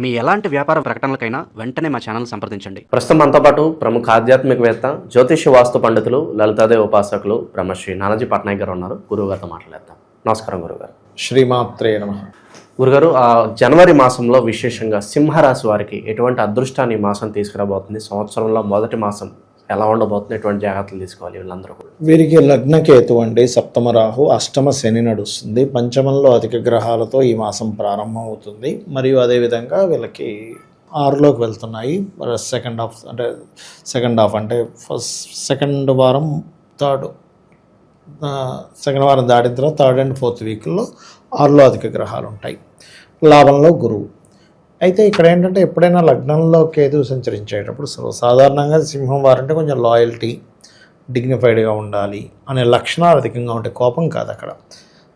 మీ ఎలాంటి వ్యాపార ప్రకటనలకైనా వెంటనే మా ఛానల్ సంప్రదించండి. ప్రస్తుతం మనతో పాటు ప్రముఖ ఆధ్యాత్మికవేత్త జ్యోతిష్య వాస్తు పండితులు లలితాదేవి ఉపాసకులు బ్రహ్మశ్రీ నానాజీ పట్నాయక్ గారు ఉన్నారు. గురువు గారితో మాట్లాడేద్దాం. నమస్కారం గురుగారు శ్రీమాత్రే నమ. గురుగారు ఆ జనవరి మాసంలో విశేషంగా సింహరాశి వారికి ఎటువంటి అదృష్టాన్ని ఈ మాసం తీసుకురాబోతుంది? సంవత్సరంలో మొదటి మాసం ఎలా ఉండబోతుంది ఎటువంటి జాగ్రత్తలు తీసుకోవాలి వీళ్ళందరూ కూడా? వీరికి లగ్నకేతు అండి సప్తమ రాహు అష్టమ శని నడుస్తుంది. పంచమంలో అధిక గ్రహాలతో ఈ మాసం ప్రారంభం అవుతుంది మరియు అదేవిధంగా వీళ్ళకి ఆరులోకి వెళ్తున్నాయి. సెకండ్ హాఫ్ అంటే సెకండ్ హాఫ్ అంటే ఫస్ట్ సెకండ్ వారం థర్డ్ సెకండ్ వారం దాటిన తర్వాత థర్డ్ అండ్ ఫోర్త్ వీక్లో ఆరులో అధిక గ్రహాలు ఉంటాయి. లాభంలో గురువు. అయితే ఇక్కడ ఏంటంటే ఎప్పుడైనా లగ్నంలో కేతు సంచరించేటప్పుడు సాధారణంగా సింహం వారంటే కొంచెం లాయల్టీ డిగ్నిఫైడ్గా ఉండాలి అనే లక్షణాలు అధికంగా ఉంటాయి కోపం కాదు అక్కడ.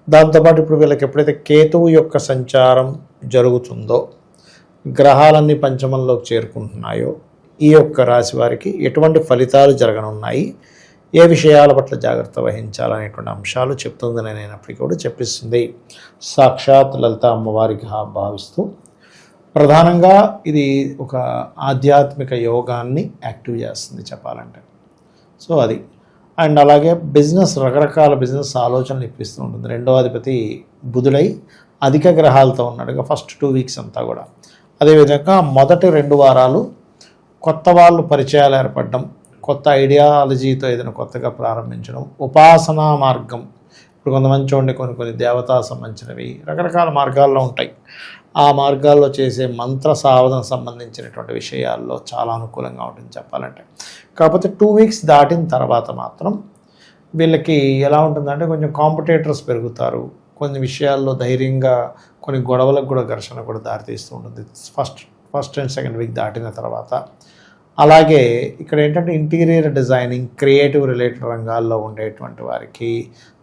దాంతోపాటు ఇప్పుడు వీళ్ళకి ఎప్పుడైతే కేతువు యొక్క సంచారం జరుగుతుందో గ్రహాలన్నీ పంచమంలోకి చేరుకుంటున్నాయో ఈ యొక్క రాశి వారికి ఎటువంటి ఫలితాలు జరగనున్నాయి ఏ విషయాల పట్ల జాగ్రత్త వహించాలనేటువంటి అంశాలు చెప్తుంది నేనైనప్పటికీ కూడా చెప్పిస్తుంది సాక్షాత్ లలిత అమ్మవారికి హా భావిస్తూ ప్రధానంగా ఇది ఒక ఆధ్యాత్మిక యోగాన్ని యాక్టివ్ చేస్తుంది చెప్పాలంటే. సో అది. అండ్ అలాగే బిజినెస్ రకరకాల బిజినెస్ ఆలోచనలు ఇప్పిస్తూ ఉంటుంది. రెండో అధిపతి బుధుడై అధిక గ్రహాలతో ఉన్నాడుగా ఫస్ట్ టూ వీక్స్ అంతా కూడా. అదేవిధంగా మొదటి రెండు వారాలు కొత్త వాళ్ళు పరిచయాలు ఏర్పడడం కొత్త ఐడియాలజీతో ఏదైనా కొత్తగా ప్రారంభించడం ఉపాసనా మార్గం. ఇప్పుడు కొంతమంది చూడండి కొన్ని కొన్ని దేవతా సంబంధించినవి రకరకాల మార్గాల్లో ఉంటాయి. ఆ మార్గాల్లో చేసే మంత్ర సాధన సంబంధించినటువంటి విషయాల్లో చాలా అనుకూలంగా ఉంటుంది చెప్పాలంటే. కాకపోతే టూ వీక్స్ దాటిన తర్వాత మాత్రం వీళ్ళకి ఎలా ఉంటుందంటే కొంచెం కాంపిటేటర్స్ పెరుగుతారు. కొన్ని విషయాల్లో ధైర్యంగా కొన్ని గొడవలకు కూడా ఘర్షణ కూడా దారితీస్తూ ఉంటుంది. First first and second week దాటిన తర్వాత. అలాగే ఇక్కడ ఏంటంటే ఇంటీరియర్ డిజైనింగ్ క్రియేటివ్ రిలేటెడ్ రంగాల్లో ఉండేటువంటి వారికి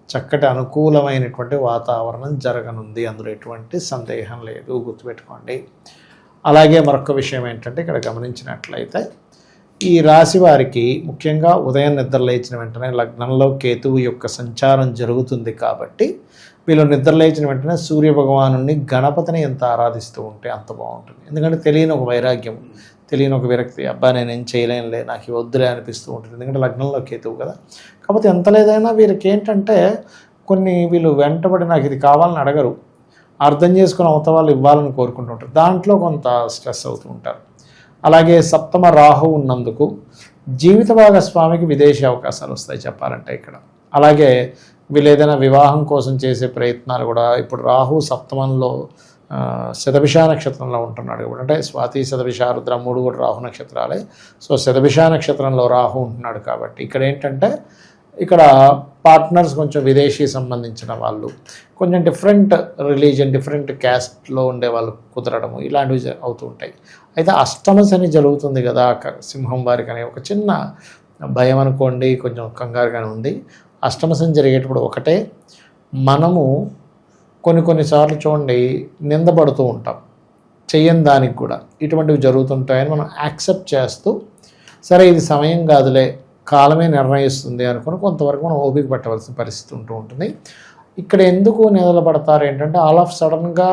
చక్కటి అనుకూలమైనటువంటి వాతావరణం జరగనుంది. అందులో ఎటువంటి సందేహం లేదు. గుర్తుపెట్టుకోండి. అలాగే మరొక విషయం ఏంటంటే ఇక్కడ గమనించినట్లయితే ఈ రాశి వారికి ముఖ్యంగా ఉదయం నిద్ర లేచిన వెంటనే లగ్నంలో కేతువు యొక్క సంచారం జరుగుతుంది కాబట్టి వీళ్ళు నిద్ర లేచిన వెంటనే సూర్యభగవాను గణపతిని ఎంత ఆరాధిస్తూ ఉంటే అంత బాగుంటుంది. ఎందుకంటే తెలియని ఒక వైరాగ్యం. తెలియని ఒక విరక్తి అబ్బా నేను చేయలేనులే నాకు వద్దులే అనిపిస్తూ ఉంటుంది. ఎందుకంటే లగ్నంలో కేతువు కదా. కాకపోతే ఎంత లేదైనా వీరికి ఏంటంటే కొన్ని వీళ్ళు వెంటబడి నాకు ఇది కావాలని అడగరు. అర్థం చేసుకుని అవత వాళ్ళు ఇవ్వాలని కోరుకుంటుంటారు దాంట్లో కొంత స్ట్రెస్ అవుతూ ఉంటారు. అలాగే సప్తమ రాహు ఉన్నందుకు జీవిత భాగస్వామికి విదేశీ అవకాశాలు వస్తాయి చెప్పాలంటే ఇక్కడ. అలాగే వీళ్ళు ఏదైనా వివాహం కోసం చేసే ప్రయత్నాలు కూడా ఇప్పుడు రాహు సప్తమంలో శతభిష నక్షత్రంలో ఉంటున్నాడు కాబట్టి అంటే స్వాతి శతభిష రుద్ర మూడు కూడా రాహు నక్షత్రాలే. సో శతభిష నక్షత్రంలో రాహు ఉంటున్నాడు కాబట్టి ఇక్కడ ఏంటంటే ఇక్కడ పార్ట్నర్స్ కొంచెం విదేశీ సంబంధించిన వాళ్ళు కొంచెం డిఫరెంట్ రిలీజన్ డిఫరెంట్ క్యాస్ట్లో ఉండే వాళ్ళు కుదరడము ఇలాంటివి అవుతూ ఉంటాయి. అయితే అష్టమ శని జరుగుతుంది కదా సింహం వారికి అనే ఒక చిన్న భయం అనుకోండి కొంచెం కంగారుగానే ఉంది. అష్టమ శని జరిగేటప్పుడు ఒకటే మనము కొన్ని కొన్నిసార్లు చూడండి నిందపడుతూ ఉంటాం. చెయ్యని దానికి కూడా. ఇటువంటివి జరుగుతుంటాయని మనం యాక్సెప్ట్ చేస్తూ సరే ఇది సమయం కాదులే కాలమే నిర్ణయిస్తుంది అనుకుని కొంతవరకు మనం ఓపిక పట్టవలసిన పరిస్థితి ఉంటూ ఉంటుంది. ఇక్కడ ఎందుకు నిలబడతారు ఏంటంటే ఆల్ ఆఫ్ సడన్గా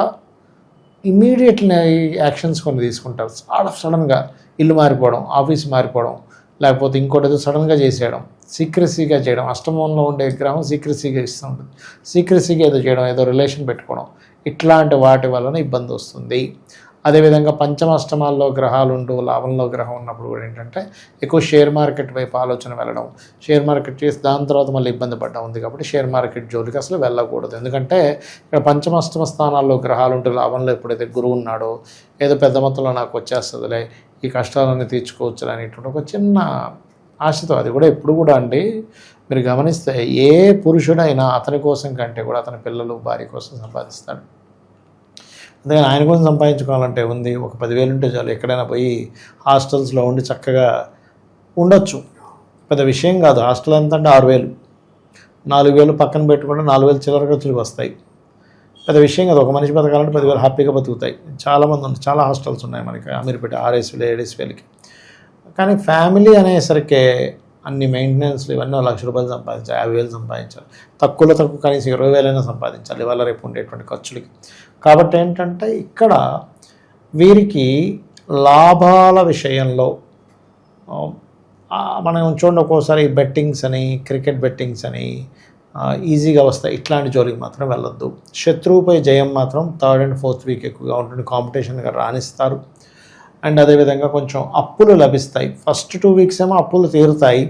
ఇమీడియట్లీ యాక్షన్స్ కొన్ని తీసుకుంటారు. ఆల్ ఆఫ్ సడన్గా ఇల్లు మారిపోవడం ఆఫీస్ మారిపోవడం లేకపోతే ఇంకోటి ఏదో సడన్గా చేసేయడం సీక్రెసీగా చేయడం అష్టమంలో ఉండే విగ్రహం సీక్రెసీగా ఇస్తూ ఉంటుంది. సీక్రెసీగా ఏదో చేయడం ఏదో రిలేషన్ పెట్టుకోవడం ఇట్లాంటి వాటి వలన ఇబ్బంది వస్తుంది. అదేవిధంగా పంచమాష్టమాల్లో గ్రహాలు ఉంటూ లాభంలో గ్రహం ఉన్నప్పుడు కూడా ఏంటంటే ఎక్కువ షేర్ మార్కెట్ వైపు ఆలోచన వెళ్ళడం. షేర్ మార్కెట్ చేసి దాని తర్వాత మళ్ళీ ఇబ్బంది పడ్డం ఉంది కాబట్టి షేర్ మార్కెట్ జోలికి అసలు వెళ్ళకూడదు. ఎందుకంటే ఇక్కడ పంచమాష్టమ స్థానాల్లో గ్రహాలు ఉంటూ లాభంలో ఎప్పుడైతే గురువు ఉన్నాడో ఏదో పెద్ద మొత్తంలో నాకు వచ్చేస్తుందిలే ఈ కష్టాలన్నీ తీర్చుకోవచ్చు అనేటువంటి ఒక చిన్న ఆశతో అది కూడా ఎప్పుడు కూడా అండి. మీరు గమనిస్తే ఏ పురుషుడైనా అతని కోసం కంటే కూడా అతని పిల్లలు భార్య కోసం సంపాదిస్తాడు. అందుకని ఆయన కోసం సంపాదించుకోవాలంటే ఉంది. ఒక పదివేలు ఉంటే చాలు. ఎక్కడైనా పోయి హాస్టల్స్లో ఉండి చక్కగా ఉండొచ్చు. పెద్ద విషయం కాదు. హాస్టల్ ఎంత అంటే ఆరు వేలు. నాలుగు వేలు పక్కన పెట్టుకుంటే నాలుగు వేలు చిల్లర ఖర్చులకు వస్తాయి. పెద్ద విషయం కాదు. ఒక మనిషి బతకాలంటే పదివేలు హ్యాపీగా బతుకుతాయి. చాలామంది ఉన్నాయి చాలా హాస్టల్స్ ఉన్నాయి మనకి. అమీర్పేట ఆర్ఎస్ వేలు ఏడేసి వేలకి కానీ ఫ్యామిలీ అనేసరికి అన్ని మెయింటెనెన్స్లు ఇవన్నీ లక్ష రూపాయలు సంపాదించాలి యాభై వేలు సంపాదించాలి. తక్కువలో తక్కువ కనీసం ఇరవై వేలైనా సంపాదించాలి ఇవాళ రేపు ఉండేటువంటి ఖర్చులకి. కాబట్టి ఏంటంటే ఇక్కడ వీరికి లాభాల విషయంలో మనం చూడండి ఒక్కోసారి బెట్టింగ్స్ అని క్రికెట్ బెట్టింగ్స్ అని ఈజీగా వస్తాయి. ఇట్లాంటి జోలికి మాత్రం వెళ్ళొద్దు. శత్రువుపై జయం మాత్రం థర్డ్ అండ్ ఫోర్త్ వీక్ ఎక్కువగా ఉంటుంది. కాంపిటీషన్గా రాణిస్తారు. అండ్ అదేవిధంగా కొంచెం అప్పులు లభిస్తాయి. ఫస్ట్ టూ వీక్స్ ఏమో అప్పులు తీరుతాయి.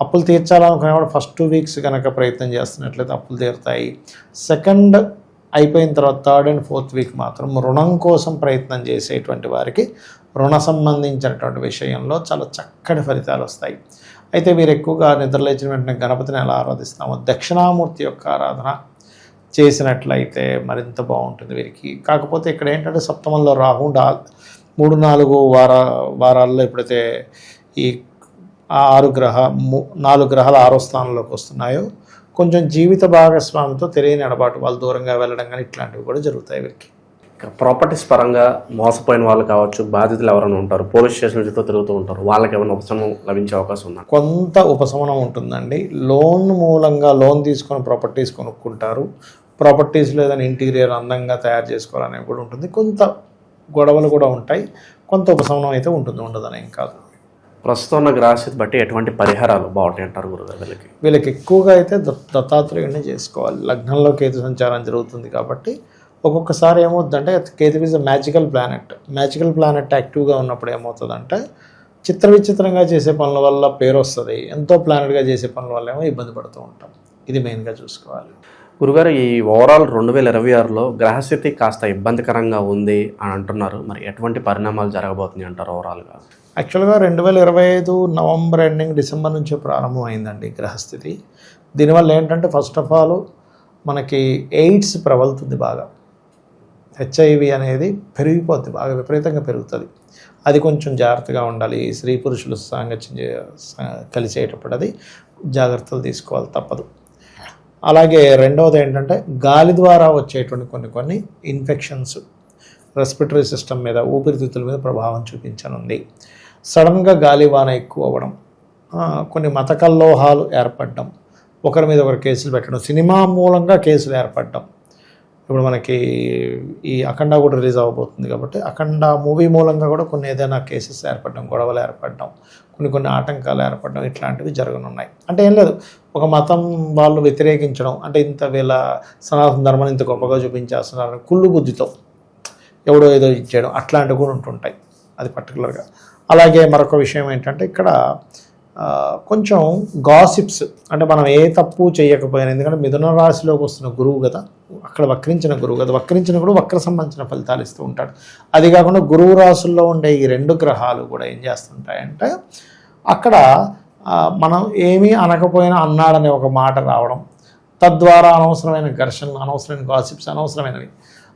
అప్పులు తీర్చాలనుకునేవాడు ఫస్ట్ టూ వీక్స్ కనుక ప్రయత్నం చేస్తున్నట్లయితే అప్పులు తీరుతాయి. సెకండ్ అయిపోయిన తర్వాత థర్డ్ అండ్ ఫోర్త్ వీక్ మాత్రం రుణం కోసం ప్రయత్నం చేసేటువంటి వారికి రుణ సంబంధించినటువంటి విషయంలో చాలా చక్కటి ఫలితాలు వస్తాయి. అయితే వీరు ఎక్కువగా నిద్రలేచిన వెంటనే గణపతిని ఎలా ఆరాధిస్తామో దక్షిణామూర్తి యొక్క ఆరాధన చేసినట్లయితే మరింత బాగుంటుంది వీరికి. కాకపోతే ఇక్కడ ఏంటంటే సప్తమంలో రాహు మూడు నాలుగు వార వారాల్లో ఎప్పుడైతే ఈ ఆరు గ్రహ నాలుగు గ్రహాలు ఆరో స్థానంలోకి వస్తున్నాయో కొంచెం జీవిత భాగస్వామితో తెలియని ఎడబాటు వాళ్ళు దూరంగా వెళ్ళడం కానీ ఇట్లాంటివి కూడా జరుగుతాయి వీరికి ప్రాపర్టీస్ పరంగా మోసపోయిన వాళ్ళు కావచ్చు బాధితులు ఎవరైనా ఉంటారు పోలీస్ స్టేషన్ చుట్టూ తిరుగుతూ ఉంటారు వాళ్ళకి ఏమైనా ఉపశమనం లభించే అవకాశం ఉందా? కొంత ఉపశమనం ఉంటుందండి. లోన్ మూలంగా లోన్ తీసుకొని ప్రాపర్టీస్ కొనుక్కుంటారు. ప్రాపర్టీస్ లేదని ఇంటీరియర్ అందంగా తయారు చేసుకోవాలనేది కూడా ఉంటుంది. కొంత గొడవలు కూడా ఉంటాయి. కొంత ఉపశమనం అయితే ఉంటుంది ఉండదని ఏం కాదు. ప్రస్తుతం ఉన్న గ్రహస్థితి బట్టి ఎటువంటి పరిహారాలు బాగుంటాయి అంటారు గురుగారు వీళ్ళకి? వీళ్ళకి ఎక్కువగా అయితే దత్- దత్తాత్రేయుడిని చేసుకోవాలి. లగ్నంలో కేతు సంచారం జరుగుతుంది కాబట్టి ఒక్కొక్కసారి ఏమవుతుందంటే Ketu is a magical planet magical planet యాక్టివ్గా ఉన్నప్పుడు ఏమవుతుందంటే చిత్ర విచిత్రంగా చేసే పనుల వల్ల పేరు వస్తుంది. ఎంతో ప్లానెట్గా చేసే పనుల వల్ల ఏమో ఇబ్బంది పడుతూ ఉంటాం. ఇది మెయిన్గా చూసుకోవాలి. గురుగారు ఈ ఓవరాల్ రెండు వేల ఇరవై ఆరులో గ్రహస్థితి కాస్త ఇబ్బందికరంగా ఉంది అని అంటున్నారు. మరి ఎటువంటి పరిణామాలు జరగబోతున్నాయి అంటారు ఓవరాల్గా? యాక్చువల్గా రెండు వేల ఇరవై ఐదు నవంబర్ ఎండింగ్ డిసెంబర్ నుంచి ప్రారంభం అయిందండి గ్రహస్థితి. దీనివల్ల ఏంటంటే ఫస్ట్ ఆఫ్ ఆల్ మనకి ఎయిడ్స్ ప్రబలుతుంది బాగా. హెచ్ఐవి అనేది పెరిగిపోద్ది బాగా విపరీతంగా పెరుగుతుంది. అది కొంచెం జాగ్రత్తగా ఉండాలి. స్త్రీ పురుషులు సాంగత్యం కలిసేటప్పుడు అది జాగ్రత్తలు తీసుకోవాలి తప్పదు. అలాగే రెండవది ఏంటంటే గాలి ద్వారా వచ్చేటువంటి కొన్ని కొన్ని ఇన్ఫెక్షన్స్ రెస్పిటరీ సిస్టమ్ మీద ఊపిరితిత్తుల మీద ప్రభావం చూపించనుంది. సడన్గా గాలివాన ఎక్కువ అవ్వడం కొన్ని మతకల్లోహాలు ఏర్పడడం ఒకరి మీద ఒకరు కేసులు పెట్టడం సినిమా మూలంగా కేసులు ఏర్పడడం. ఇప్పుడు మనకి ఈ అఖండ కూడా రిలీజ్ అవ్వబోతుంది కాబట్టి అఖండ మూవీ మూలంగా కూడా కొన్ని ఏదైనా కేసెస్ ఏర్పడడం గొడవలు ఏర్పడడం కొన్ని కొన్ని ఆటంకాలు ఏర్పడడం ఇట్లాంటివి జరగనున్నాయి. అంటే ఏం లేదు ఒక మతం వాళ్ళు వ్యతిరేకించడం అంటే ఇంత వీళ్ళ సనాతన ధర్మాన్ని ఇంత గొప్పగా చూపించేస్తున్నారని కుళ్ళు బుద్ధితో ఎవడో ఏదో ఇచ్చేయడం అట్లాంటివి కూడా ఉంటుంటాయి అది పర్టికులర్గా అలాగే మరొక విషయం ఏంటంటే ఇక్కడ కొంచెం గాసిప్స్ అంటే మనం ఏ తప్పు చేయకపోయినా ఎందుకంటే మిథున రాశిలోకి వస్తున్న గురువు కదా అక్కడ వక్రించిన గురువు కదా వక్రించిన కూడా వక్ర సంబంధించిన ఫలితాలు ఇస్తూ ఉంటాడు. అది కాకుండా గురువు రాసుల్లో ఉండే ఈ రెండు గ్రహాలు కూడా ఏం చేస్తుంటాయంటే అక్కడ మనం ఏమీ అనకపోయినా అన్నాడనే ఒక మాట రావడం తద్వారా అనవసరమైన ఘర్షణలు అనవసరమైన గాసిప్స్ అనవసరమైనవి.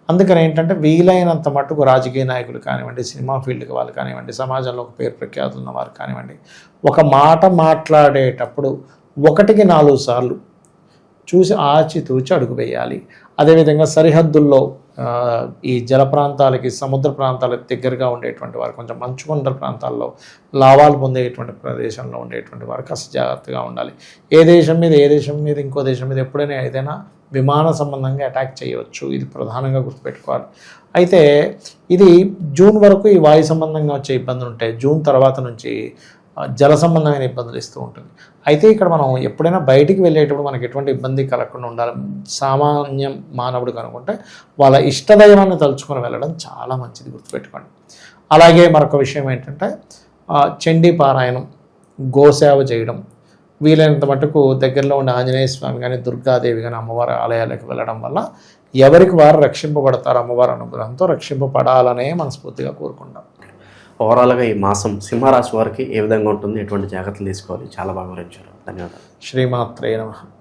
అందుకని ఏంటంటే వీలైనంత మట్టుకు రాజకీయ నాయకులు కానివ్వండి సినిమా ఫీల్డ్కి వాళ్ళు కానివ్వండి సమాజంలో ఒక పేరు ప్రఖ్యాతులు ఉన్న వారు కానివ్వండి ఒక మాట మాట్లాడేటప్పుడు ఒకటికి నాలుగు సార్లు చూసి ఆచితూచి అడుగు వేయాలి. అదేవిధంగా సరిహద్దుల్లో ఈ జల ప్రాంతాలకి సముద్ర ప్రాంతాలకు దగ్గరగా ఉండేటువంటి వారు కొంచెం మంచుకొండ ప్రాంతాల్లో లాభాలు పొందేటువంటి ప్రదేశంలో ఉండేటువంటి వారు కాస్త జాగ్రత్తగా ఉండాలి. ఏ దేశం మీద ఏ దేశం మీద ఇంకో దేశం మీద ఎప్పుడైనా ఏదైనా విమాన సంబంధంగా అటాక్ చేయవచ్చు. ఇది ప్రధానంగా గుర్తుపెట్టుకోవాలి. అయితే ఇది జూన్ వరకు ఈ వాయు సంబంధంగా వచ్చే ఇబ్బందులు ఉంటాయి. జూన్ తర్వాత నుంచి జల సంబంధమైన ఇబ్బందులు ఇస్తూ ఉంటుంది. అయితే ఇక్కడ మనం ఎప్పుడైనా బయటికి వెళ్ళేటప్పుడు మనకి ఎటువంటి ఇబ్బంది కలగకుండా ఉండాలి. సామాన్యం మానవుడు కనుకుంటే వాళ్ళ ఇష్టదైవాన్ని తలుచుకొని వెళ్ళడం చాలా మంచిది గుర్తుపెట్టుకోండి. అలాగే మరొక విషయం ఏంటంటే చండీ పారాయణం గోసేవ చేయడం వీలైనంత మటుకు దగ్గరలో ఉండే ఆంజనేయ స్వామి కానీ దుర్గాదేవి కానీ అమ్మవారి ఆలయాలకు వెళ్ళడం వల్ల ఎవరికి వారు రక్షింపబడతారు అమ్మవారి అనుగ్రహంతో రక్షింపబడాలనే మనస్ఫూర్తిగా కోరుకుంటాం. ఓవరాల్గా ఈ మాసం సింహరాశి వారికి ఏ విధంగా ఉంటుంది? ఎటువంటి జాగ్రత్తలు తీసుకోవాలి? చాలా బాగా వివరించారు. ధన్యవాదాలు. శ్రీమాత్రే నమః.